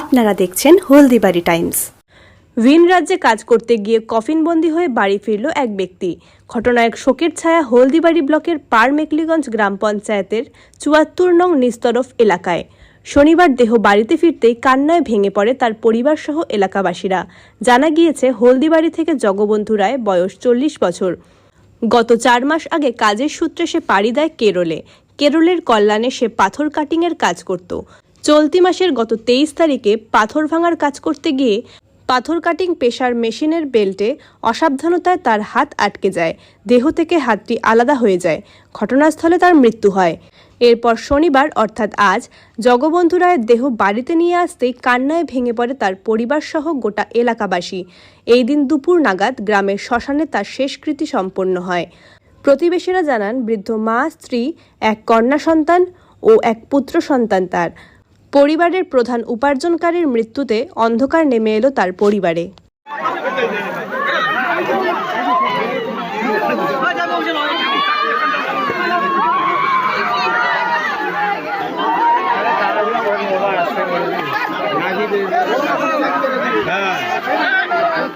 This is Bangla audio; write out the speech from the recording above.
আপনারা দেখছেন হলদিবাড়ি টাইমস। ভিন রাজ্যে কাজ করতে গিয়ে কফিনবন্দি হয়ে বাড়ি ফিরল এক ব্যক্তি। ঘটনায় শোকের ছায়া হলদিবাড়ি ব্লকের পার মেকলিগঞ্জ গ্রাম পঞ্চায়েতের চুয়াত্তর নং নিস্তরফ এলাকায়। শনিবার দেহ বাড়িতে ফিরতেই কান্নায় ভেঙে পড়ে তার পরিবারসহ এলাকাবাসীরা। জানা গিয়েছে, হলদিবাড়ি থেকে জগবন্ধু রায় বয়স চল্লিশ বছর। গত চার মাস আগে কাজের সূত্রে সে পাড়ি দেয় কেরলে। কেরলের কল্যাণে সে পাথর কাটিংয়ের কাজ করত। চলতি মাসের গত তেইশ তারিখে পাথর ভাঙার কাজ করতে গিয়ে পাথর কাটিং পেশার মেশিনের বেল্টে অসাবধানতায় তার হাত আটকে যায়, দেহ থেকে হাতটি আলাদা হয়ে যায়, ঘটনাস্থলে তার মৃত্যু হয়। এরপর শনিবার, অর্থাৎ আজ, জগবন্ধু রায়ের দেহ বাড়িতে নিয়ে আসতেই কান্নায় ভেঙে পড়ে তার পরিবারসহ গোটা এলাকাবাসী। এই দিন দুপুর নাগাদ গ্রামের শ্মশানে তার শেষকৃতি সম্পন্ন হয়। প্রতিবেশীরা জানান, বৃদ্ধ মা, স্ত্রী, এক কন্যা সন্তান ও এক পুত্র সন্তান তার। পরিবারের প্রধান উপার্জনকারীর মৃত্যুতে অন্ধকার নেমে এলো তার পরিবারে।